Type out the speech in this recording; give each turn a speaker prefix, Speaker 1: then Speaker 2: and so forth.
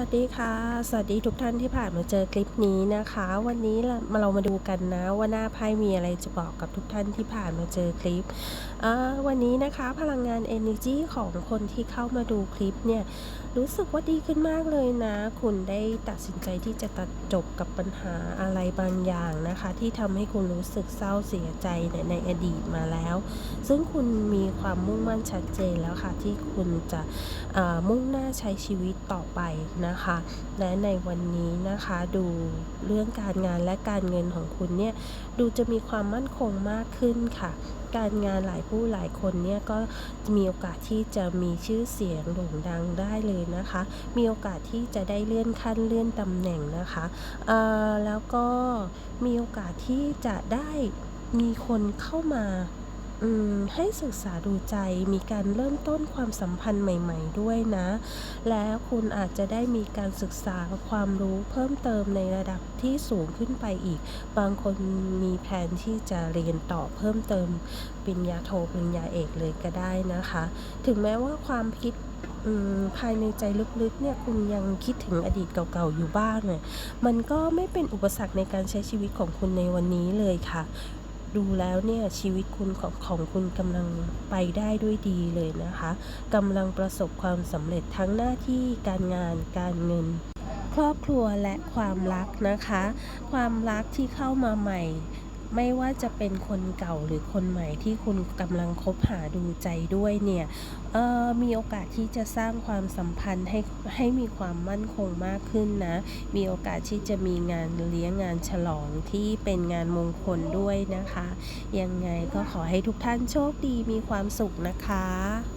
Speaker 1: วัสดีค่ะ สวัสดีทุกท่านที่ผ่านมาเจอคลิปนี้นะคะ วันนี้มาเรามาดูกันนะว่าหน้าไพ่มีอะไรจะบอกกับทุกท่านที่ผ่านมาเจอคลิปวันนี้นะคะพลังงาน Energy ของคนที่เข้ามาดูคลิปเนี่ยรู้สึกว่าดีขึ้นมากเลยนะ คุณได้ตัดสินใจที่จะตัดจบกับปัญหาอะไรบางอย่างนะคะ ที่ทำให้คุณรู้สึกเศร้าเสียใจในในอดีตมาแล้ว ซึ่งคุณมีความมุ่งมั่นชัดเจนแล้วค่ะที่คุณจะมุ่งหน้าใช้ชีวิตต่อไปนะคะ และในวันนี้นะคะดูเรื่องการงานและการเงินของคุณเนี่ยดูจะมีความมั่นคงมากขึ้นค่ะ การงานหลายผู้หลายคนเนี่ยก็มีโอกาสที่จะมีชื่อเสียงโด่งดังได้เลยนะคะ มีโอกาสที่จะได้เลื่อนขั้นเลื่อนตำแหน่งนะคะแล้วก็มีโอกาสที่จะได้มีคนเข้ามา ให้ศึกษาดูใจมีการเริ่มต้นความสัมพันธ์ใหม่ ๆ ด้วยนะ แล้วคุณอาจจะได้มีการศึกษาความรู้เพิ่มเติมในระดับที่สูงขึ้นไปอีก บางคนมีแผนที่จะเรียนต่อเพิ่มเติมปริญญาโทปริญญาเอกเลยก็ได้นะคะ ถึงแม้ว่าความคิดภายในใจลึกๆเนี่ยคุณยังคิดถึงอดีตเก่าๆอยู่บ้างเนี่ยมันก็ไม่เป็นอุปสรรคในการใช้ชีวิตของคุณในวันนี้เลยค่ะ ดูแล้วเนี่ยชีวิตคุณของของคุณกำลังไปได้ด้วยดีเลยนะคะกำลังประสบความสำเร็จทั้งหน้าที่การงานการเงิน ครอบครัวและความรักนะคะ ความรักที่เข้ามาใหม่ ไม่ว่าจะเป็นคนเก่าหรือคนใหม่ที่คุณกำลังคบหาดูใจด้วยเนี่ยออมีโอกาสที่จะสร้างความสัมพันธ์ให้ให้มีความมั่นคงมากขึ้นนะ มีโอกาสที่จะมีงานเลี้ยงงานฉลองที่เป็นงานมงคลด้วยนะคะ ยังไงก็ขอให้ทุกท่านโชคดีมีความสุขนะคะ